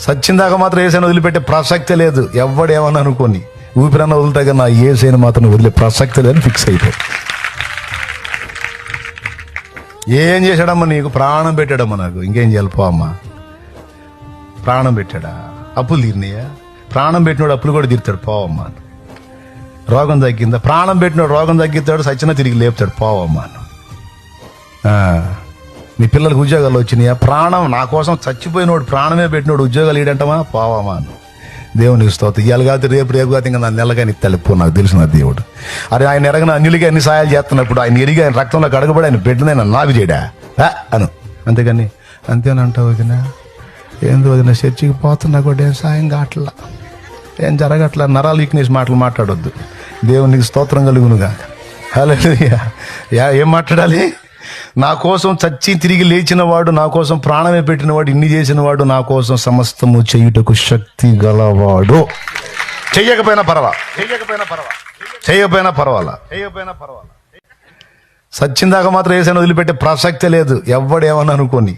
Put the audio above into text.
సచ్చిందాక మాత్రం ఏసైనా వదిలిపెట్టే ప్రసక్తే లేదు. ఎవడేమని అనుకోని. ఊపిరన్న వదులుతా నా ఏసైనా మాత్రం వదిలే ప్రసక్తి లేదని ఫిక్స్ అయిపోయి ఏం చేశాడమ్మా నీకు? ప్రాణం పెట్టాడమ్మా నాకు. ఇంకేం చేయాలి? పో అమ్మా. ప్రాణం పెట్టాడా? అప్పులు తీరినాయా? ప్రాణం పెట్టినోడు అప్పులు కూడా తీరుతాడు. పోవమ్మా రోగం తగ్గిందా? ప్రాణం పెట్టినోడు రోగం తగ్గిస్తాడు సచ్చినా తిరిగి లేపుతాడు. పోవమ్మా ఆ, మీ పిల్లలకు ఉద్యోగాలు వచ్చినాయా? ప్రాణం నా కోసం చచ్చిపోయినోడు ప్రాణమే పెట్టినోడు ఉద్యోగాలు ఇడంటమా పోవామా అని. దేవునికి స్తోత్రం. ఇవాళ కాదు రేపు రేపు కాదు ఇంకా నా నెలగాని తలుపు నాకు తెలిసిన దేవుడు. అరే ఆయన ఎరగన అన్యులకి అన్ని సాయాలు చేస్తున్నప్పుడు ఆయన ఎరిగి ఆయన రక్తంలో కడగబడి ఆయన బిడ్డనైనా నాకు చేయడా? అను. అంతేగాని అంతేనంటావు వదిన. ఏంది వదిన చర్చికి పోతున్నా కూడా ఏం సాయం కావట్లా? ఏం జరగట్లా? నరాలు వీక్నెస్ మాటలు మాట్లాడొద్దు. దేవునికి స్తోత్రం కలుగునుగా. హలో ఏం మాట్లాడాలి? నా కోసం చచ్చి తిరిగి లేచిన వాడు నా కోసం ప్రాణమే పెట్టిన వాడు ఇన్ని చేసిన వాడు నా కోసం సమస్తము చేయుటకు శక్తి గలవాడు. చెయ్యకపోయినా పర్వా చెయ్యకపోయినా పర్వా చేయకపోయినా పర్వాలా? చేయకపోయినా పర్వాలా సచ్చిందాక మాత్రం ఏసైనా వదిలిపెట్టే ప్రసక్తే లేదు. ఎవడేమని అనుకోని?